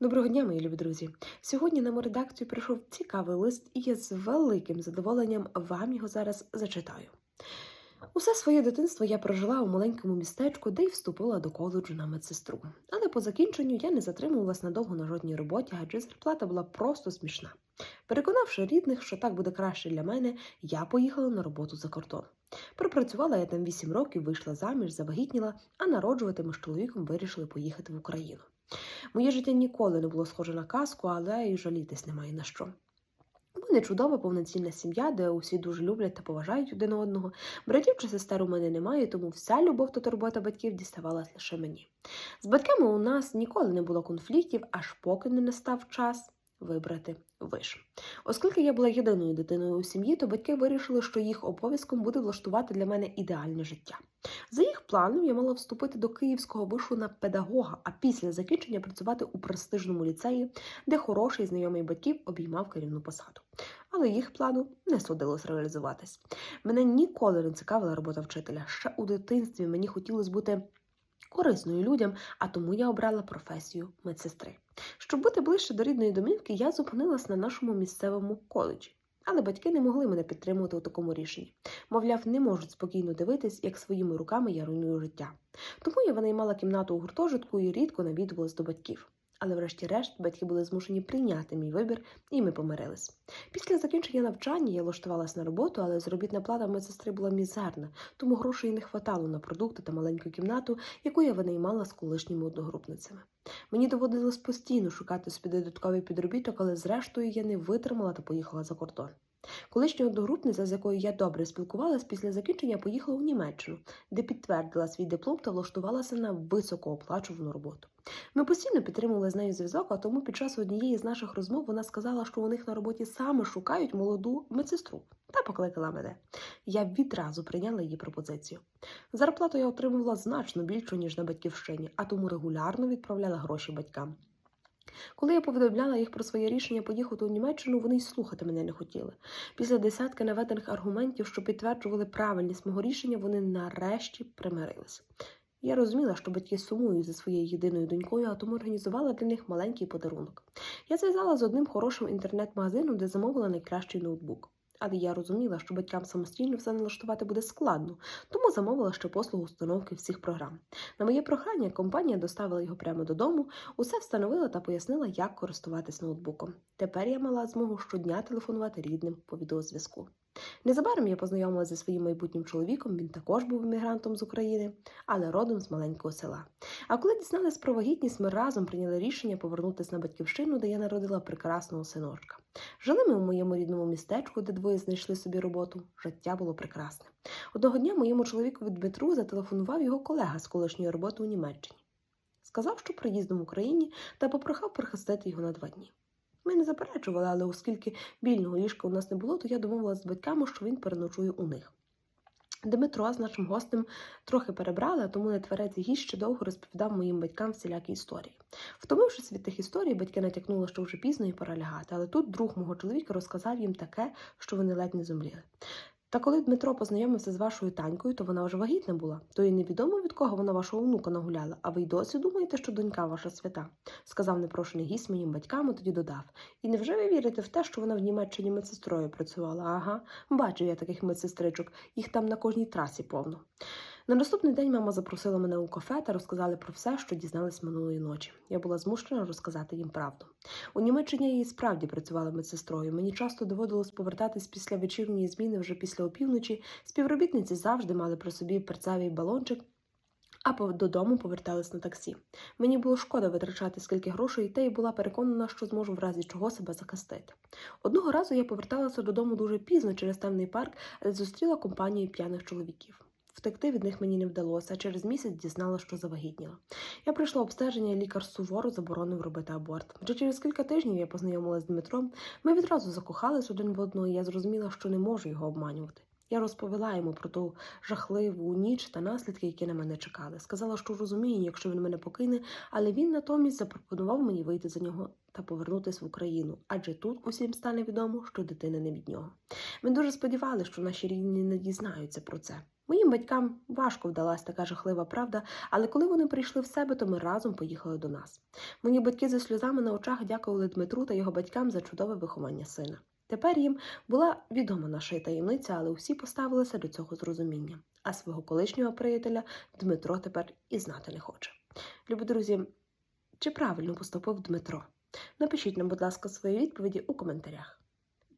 Доброго дня, мої любі друзі. Сьогодні на мою редакцію прийшов цікавий лист, і я з великим задоволенням вам його зараз зачитаю. Усе своє дитинство я прожила у маленькому містечку, де й вступила до коледжу на медсестру. Але по закінченню я не затримувалась надовго на жодній роботі, адже зарплата була просто смішна. Переконавши рідних, що так буде краще для мене, я поїхала на роботу за кордон. Пропрацювала я там 8 років, вийшла заміж, завагітніла, а народжувати ми з чоловіком вирішили поїхати в Україну. Моє життя ніколи не було схоже на казку, але й жалітись немає на що. Мене чудова повноцінна сім'я, де усі дуже люблять та поважають один одного. Братів чи сестер у мене немає, тому вся любов та турбота батьків діставалась лише мені. З батьками у нас ніколи не було конфліктів, аж поки не настав час вибрати виш. Оскільки я була єдиною дитиною у сім'ї, то батьки вирішили, що їх обов'язком буде влаштувати для мене ідеальне життя. За їх планом я мала вступити до Київського вишу на педагога, а після закінчення працювати у престижному ліцеї, де хороший знайомий батьків обіймав керівну посаду. Але їх плану не судилось реалізуватись. Мене ніколи не цікавила робота вчителя. Ще у дитинстві мені хотілося бути корисною людям, а тому я обрала професію медсестри. Щоб бути ближче до рідної домівки, я зупинилась на нашому місцевому коледжі. Але батьки не могли мене підтримувати у такому рішенні. Мовляв, не можуть спокійно дивитись, як своїми руками я руйную життя. Тому я винаймала кімнату у гуртожитку і рідко навідувалась до батьків. Але, врешті-решт, батьки були змушені прийняти мій вибір, і ми помирились. Після закінчення навчання я влаштувалась на роботу, але заробітна плата медсестри була мізерна, тому грошей не хватало на продукти та маленьку кімнату, яку я винаймала з колишніми одногрупницями. Мені доводилось постійно шукати собі додатковий підробіток, але зрештою я не витримала та поїхала за кордон. Колишня одногрупниця, з якою я добре спілкувалась, після закінчення поїхала у Німеччину, де підтвердила свій диплом та влаштувалася на високооплачувану роботу. Ми постійно підтримували з нею зв'язок, а тому під час однієї з наших розмов вона сказала, що у них на роботі саме шукають молоду медсестру та покликала мене. Я відразу прийняла її пропозицію. Зарплату я отримувала значно більшу, ніж на батьківщині, а тому регулярно відправляла гроші батькам. Коли я повідомляла їх про своє рішення поїхати у Німеччину, вони й слухати мене не хотіли. Після десятки наведених аргументів, що підтверджували правильність мого рішення, вони нарешті примирилися. Я розуміла, що батьки сумують за своєю єдиною донькою, а тому організувала для них маленький подарунок. Я зв'язала з одним хорошим інтернет-магазином, де замовила найкращий ноутбук. Але я розуміла, що батькам самостійно все налаштувати буде складно, тому замовила ще послугу установки всіх програм. На моє прохання компанія доставила його прямо додому, усе встановила та пояснила, як користуватись ноутбуком. Тепер я мала змогу щодня телефонувати рідним по відеозв'язку. Незабаром я познайомилася зі своїм майбутнім чоловіком, він також був іммігрантом з України, але родом з маленького села. А коли дізналась про вагітність, ми разом прийняли рішення повернутися на батьківщину, де я народила прекрасного синочка. Жили ми у моєму рідному містечку, де двоє знайшли собі роботу. Життя було прекрасне. Одного дня моєму чоловікові Дмитру зателефонував його колега з колишньої роботи у Німеччині. Сказав, що приїздом в Україні та попрохав прихистити його на два дні. Ми не заперечували, але оскільки вільного ліжка у нас не було, то я домовилася з батьками, що він переночує у них. Дмитро з нашим гостем трохи перебрали, тому нетверезий гість ще довго розповідав моїм батькам всілякі історії. Втомившись від тих історій, батьки натякнули, що вже пізно і пора лягати, але тут друг мого чоловіка розказав їм таке, що вони ледь не зумліли. Та коли Дмитро познайомився з вашою танькою, то вона вже вагітна була, то й невідомо від кого вона вашого внука нагуляла, а ви й досі думаєте, що донька ваша свята, сказав непрошений гість моїм батькам, і тоді додав. І невже ви вірите в те, що вона в Німеччині медсестрою працювала? Ага, бачу я таких медсестричок, їх там на кожній трасі повно. На наступний день мама запросила мене у кафе та розказали про все, що дізнались минулої ночі. Я була змушена розказати їм правду. У Німеччині я її справді працювала медсестрою. Мені часто доводилось повертатись після вечірньої зміни вже після опівночі. Співробітниці завжди мали при собі перцевий балончик. А додому повертались на таксі. Мені було шкода витрачати скільки грошей, та й була переконана, що зможу в разі чого себе захистити. Одного разу я поверталася додому дуже пізно через темний парк, де зустріла компанію п'яних чоловіків. Втекти від них мені не вдалося, а через місяць дізналася, що завагітніла. Я пройшла обстеження, і лікар суворо заборонив робити аборт. Вже через кілька тижнів я познайомилася з Дмитром. Ми відразу закохались один в одного, і я зрозуміла, що не можу його обманювати. Я розповіла йому про ту жахливу ніч та наслідки, які на мене чекали. Сказала, що розумію, якщо він мене покине, але він натомість запропонував мені вийти за нього та повернутися в Україну, адже тут усім стане відомо, що дитина не від нього. Ми дуже сподівалися, що наші рідні не дізнаються про це. Моїм батькам важко вдалась така жахлива правда, але коли вони прийшли в себе, то ми разом поїхали до нас. Мої батьки зі сльозами на очах дякували Дмитру та його батькам за чудове виховання сина. Тепер їм була відома наша таємниця, але усі поставилися до цього з розумінням. А свого колишнього приятеля Дмитро тепер і знати не хоче. Любі друзі, чи правильно поступив Дмитро? Напишіть нам, будь ласка, свої відповіді у коментарях.